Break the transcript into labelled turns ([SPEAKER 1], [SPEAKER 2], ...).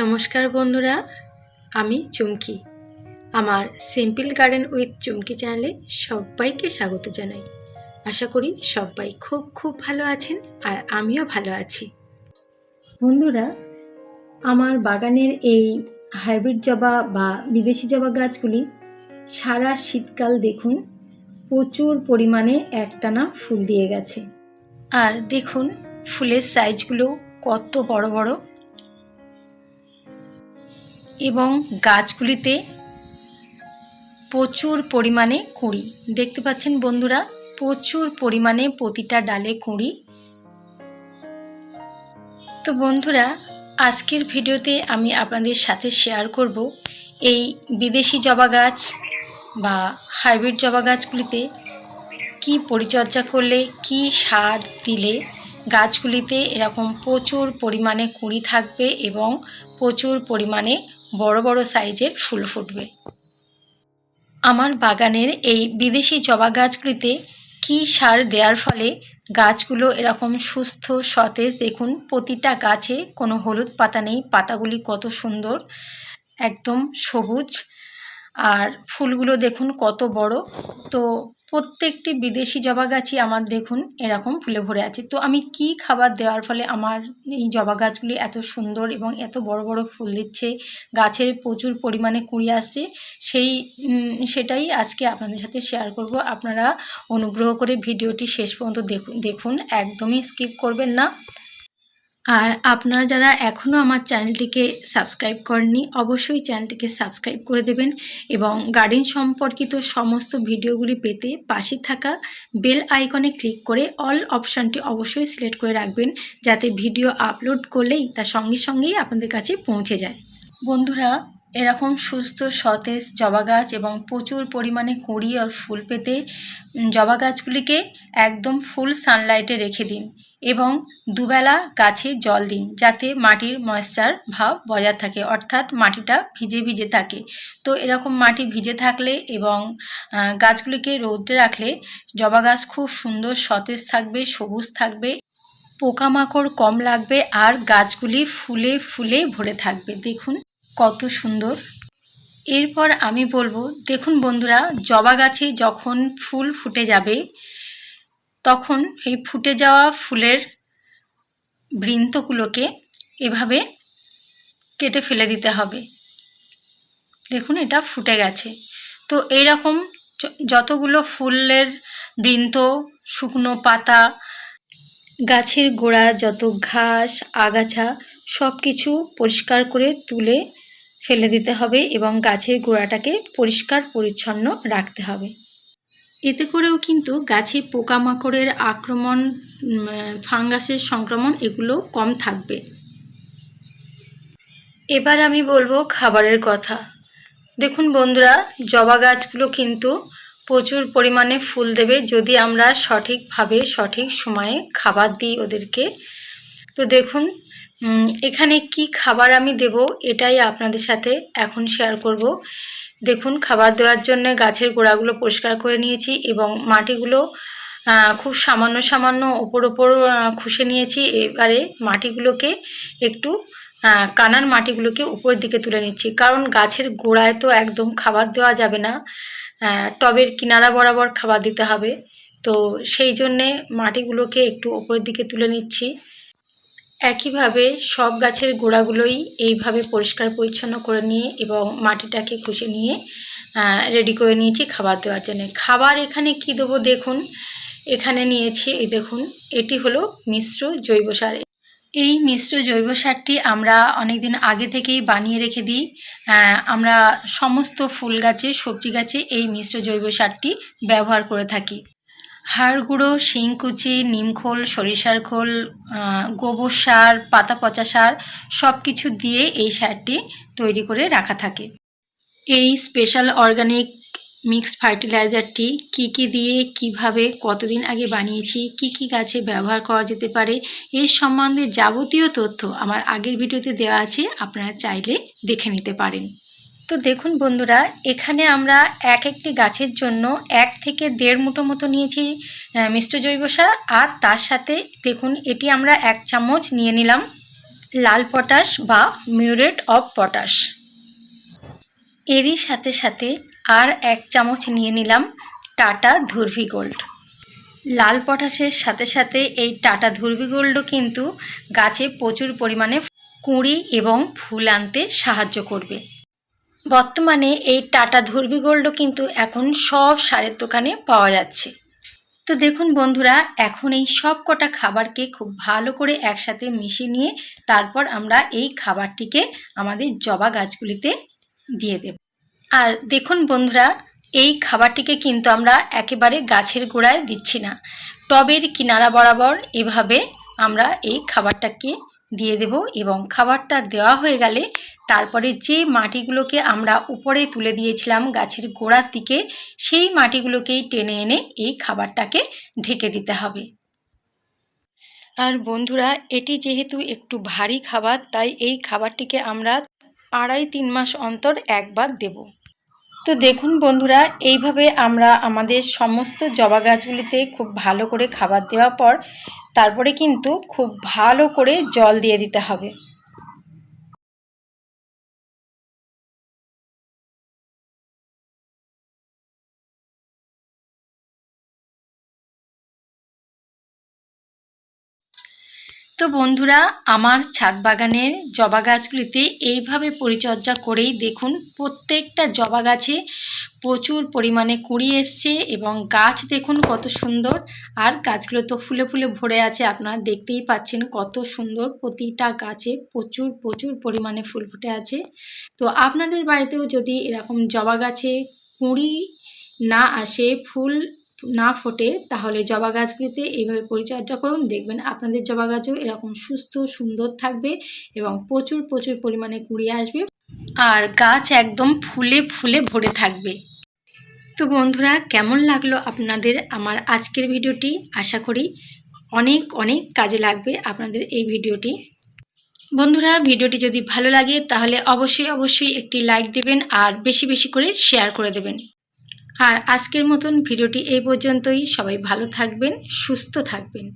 [SPEAKER 1] নমস্কার বন্ধুরা, আমি চুমকি। আমার সিম্পল গার্ডেন উইথ চুমকি চ্যানেলে সবাইকে স্বাগত জানাই। আশা করি সবাই খুব খুব ভালো আছেন আর আমিও ভালো আছি। বন্ধুরা, আমার বাগানের এই হাইব্রিড জবা বা বিদেশি জবা গাছগুলি সারা শীতকাল দেখুন প্রচুর পরিমাণে একটানা ফুল দিয়ে গেছে। আর দেখুন ফুলের সাইজগুলো কত বড় বড়। এবং গাছগুলিতে প্রচুর পরিমাণে কুঁড়ি। দেখতে পাচ্ছেন বন্ধুরা, প্রচুর পরিমাণে প্রতিটা ডালে কুঁড়ি। তো বন্ধুরা, আজকের ভিডিওতে আমি আপনাদের সাথে শেয়ার করব এই বিদেশি জবা গাছ বা হাইব্রিড জবা গাছগুলিতে কি পরিচর্যা করলে, কি সার দিলে গাছগুলিতে এরকম প্রচুর পরিমাণে কুঁড়ি থাকবে এবং প্রচুর পরিমাণে বড় বড় সাইজের ফুল ফুটবে। আমার বাগানের এই বিদেশি জবা গাছগুলিতে কি সার দেওয়ার ফলে গাছগুলো এরকম সুস্থ, সতেজ দেখুন, প্রতিটা গাছে কোনো হলুদ পাতা নেই, পাতাগুলি কত সুন্দর, একদম সবুজ। আর ফুলগুলো দেখুন কত বড়। তো প্রত্যেকটি বিদেশি জবা গাছই আমার দেখুন এরকম ফুলে ভরে আছে। তো আমি কি খাবার দেওয়ার ফলে আমার এই জবা গাছগুলি এত সুন্দর এবং এত বড় বড় ফুল দিচ্ছে, গাছের প্রচুর পরিমাণে কুড়ি আসছে, সেই সেটাই আজকে আপনাদের সাথে শেয়ার করব। আপনারা অনুগ্রহ করে ভিডিওটি শেষ পর্যন্ত দেখুন দেখুন, একদমই স্কিপ করবেন না। আর আপনারা যারা এখনও আমার চ্যানেলটিকে সাবস্ক্রাইব করেননি, অবশ্যই চ্যানেলটিকে সাবস্ক্রাইব করে দেবেন এবং গার্ডেন সম্পর্কিত সমস্ত ভিডিওগুলি পেতে পাশে থাকা বেল আইকনে ক্লিক করে অল অপশানটি অবশ্যই সিলেক্ট করে রাখবেন যাতে ভিডিও আপলোড করলেই তার সঙ্গে সঙ্গেই আপনাদের কাছে পৌঁছে যায়। বন্ধুরা এরকম সুস্থ, সতেজ জবা গাছ এবং প্রচুর পরিমাণে কুঁড়ি ও ফুল পেতে জবা গাছগুলিকে একদম ফুল সানলাইটে রেখে দিন এবং দুবেলা গাছে জল দিন যাতে মাটির ময়েশ্চার ভাব বজায় থাকে। অর্থাৎ মাটিটা ভিজে ভিজে থাকে। তো এরকম মাটি ভিজে থাকলে এবং গাছগুলিকে রৌদ্রে রাখলে জবা গাছ খুব সুন্দর, সতেজ থাকবে, সবুজ থাকবে, পোকামাকড় কম লাগবে আর গাছগুলি ফুলে ফুলে ভরে থাকবে। দেখুন। কত সুন্দর। এরপর আমি বলব, দেখুন বন্ধুরা, জবা গাছে যখন ফুল ফুটে যাবে, তখন এই ফুটে যাওয়া ফুলের বৃন্তগুলোকে এভাবে কেটে ফেলে দিতে হবে। দেখুন, এটা ফুটে গেছে। তো এইরকম যতগুলো ফুলের বৃন্ত, শুকনো পাতা, গাছের গোড়া, যত ঘাস, আগাছা সব কিছু পরিষ্কার করে তুলে ফেলে দিতে হবে এবং গাছের গোড়াটাকে পরিষ্কার পরিচ্ছন্ন রাখতে হবে। এতে করেও কিন্তু গাছে পোকামাকড়ের আক্রমণ ফাঙ্গাসের সংক্রমণ এগুলো কম থাকবে। এবার আমি বলব খাবারের কথা। দেখুন বন্ধুরা, জবা গাছগুলো কিন্তু প্রচুর পরিমাণে ফুল দেবে যদি আমরা সঠিকভাবে সঠিক সময়ে খাবার দিই ওদেরকে। তো দেখুন এখানে কি খাবার আমি দেব এটাই আপনাদের সাথে এখন শেয়ার করব। দেখুন, খাবার দেওয়ার জন্য গাছের গোড়াগুলো পরিষ্কার করে নিয়েছি এবং মাটিগুলো খুব সামান্য সামান্য ওপর ওপর খুশে নিয়েছি। এবারে মাটিগুলোকে একটু কানার মাটিগুলোকে উপরের দিকে তুলে নিচ্ছি। কারণ গাছের গোড়ায় তো একদম খাবার দেওয়া যাবে না টবের কিনারা বরাবর খাবার দিতে হবে। তো সেই জন্যে মাটিগুলোকে একটু ওপরের দিকে তুলে নিচ্ছি। একইভাবে সব গাছের গোড়াগুলোই এইভাবে পরিষ্কার পরিচ্ছন্ন করে নিয়ে এবং মাটিটাকে খুশি নিয়ে রেডি করে নিয়েছি খাবার দেওয়ার জন্য। খাবার এখানে কি দেবো দেখুন, এখানে নিয়েছি, এই দেখুন, এটি হলো মিশ্র জৈব সার। এই মিশ্র জৈব সারটি আমরা অনেক দিন আগে থেকেই বানিয়ে রেখে দিই। আমরা সমস্ত ফুল গাছে, সবজি গাছে এই মিশ্র জৈব সারটি ব্যবহার করে থাকি। হাড় গুঁড়ো শিংকুচি নিমখোল সরিষার খোল গোবর সার, পাতা পচা সার সব কিছু দিয়ে এই সারটি তৈরি করে রাখা থাকে। এই স্পেশাল অর্গানিক মিক্সড ফার্টিলাইজারটি কি কি দিয়ে, কীভাবে, কতদিন আগে বানিয়েছি, কি কি গাছে ব্যবহার করা যেতে পারে এর সম্বন্ধে যাবতীয় তথ্য আমার আগের ভিডিওতে দেওয়া আছে, আপনারা চাইলে দেখে নিতে পারেন। তো দেখুন বন্ধুরা, এখানে আমরা এক একটি গাছের জন্য এক থেকে দেড় মুঠো মতো নিয়েছি মিষ্ট জৈব সার। আর তার সাথে দেখুন, এটি আমরা এক চামচ নিয়ে নিলাম লাল পটাশ বা মিউরেট অফ পটাশ। এরই সাথে সাথে আর এক চামচ নিয়ে নিলাম টাটা ধুরভি গোল্ড। লাল পটাশের সাথে সাথে এই টাটা ধুরভি গোল্ডও কিন্তু গাছে প্রচুর পরিমাণে কুঁড়ি এবং ফুল আনতে সাহায্য করবে। বর্তমানে এই টাটা ধর্বি গোল্ডও কিন্তু এখন সব সারের দোকানে পাওয়া যাচ্ছে। তো দেখুন বন্ধুরা, এখন এই সব কটা খাবারকে খুব ভালো করে একসাথে মিশিয়ে নিয়ে তারপর আমরা এই খাবারটিকে আমাদের জবা গাছগুলিতে দিয়ে দেব। আর দেখুন বন্ধুরা, এই খাবারটিকে কিন্তু আমরা একেবারে গাছের গোড়ায় দিচ্ছি না। টবের কিনারা বরাবর এভাবে আমরা এই খাবারটাকে দিয়ে দেব এবং খাবারটা দেওয়া হয়ে গেলে তারপরে যে মাটিগুলোকে আমরা উপরে তুলে দিয়েছিলাম গাছের গোড়ার দিকে সেই মাটিগুলোকেই টেনে এনে এই খাবারটাকে ঢেকে দিতে হবে। আর বন্ধুরা এটি যেহেতু একটু ভারী খাবার তাই এই খাবারটিকে আমরা আড়াই তিন মাস অন্তর একবার দেব। তো দেখুন বন্ধুরা এইভাবে আমরা আমাদের সমস্ত জবা গাছগুলিতে খুব ভালো করে খাবার দেওয়ার পর তারপরে কিন্তু খুব ভালো করে জল দিয়ে দিতে হবে। তো বন্ধুরা, আমার ছাদ বাগানের জবা গাছগুলিতে এইভাবে পরিচর্যা করেই দেখুন, প্রত্যেকটা জবা গাছে প্রচুর পরিমাণে কুড়ি এসছে এবং গাছ দেখুন কত সুন্দর। আর গাছগুলো তো ফুলে ফুলে ভরে আছে, আপনারা দেখতেই পাচ্ছেন কত সুন্দর প্রতিটা গাছে প্রচুর প্রচুর পরিমাণে ফুল ফুটে আছে। তো আপনাদের বাড়িতেও যদি এরকম জবা গাছে কুঁড়ি না আসে, ফুল না ফোটে, তাহলে জবা গাছগুলিতে এইভাবে পরিচর্যা করুন। দেখবেন আপনাদের জবা গাছও এরকম সুস্থ, সুন্দর থাকবে এবং প্রচুর প্রচুর পরিমাণে কুড়িয়ে আসবে আর গাছ একদম ফুলে ফুলে ভরে থাকবে। তো বন্ধুরা, কেমন লাগল আপনাদের আমার আজকের ভিডিওটি? আশা করি অনেক অনেক কাজে লাগবে আপনাদের এই ভিডিওটি। বন্ধুরা, ভিডিওটি যদি ভালো লাগে তাহলে অবশ্যই অবশ্যই একটি লাইক দেবেন আর বেশি বেশি করে শেয়ার করে দেবেন। আর আজকের মতন ভিডিওটি এই পর্যন্তই। সবাই ভালো থাকবেন সুস্থ থাকবেন।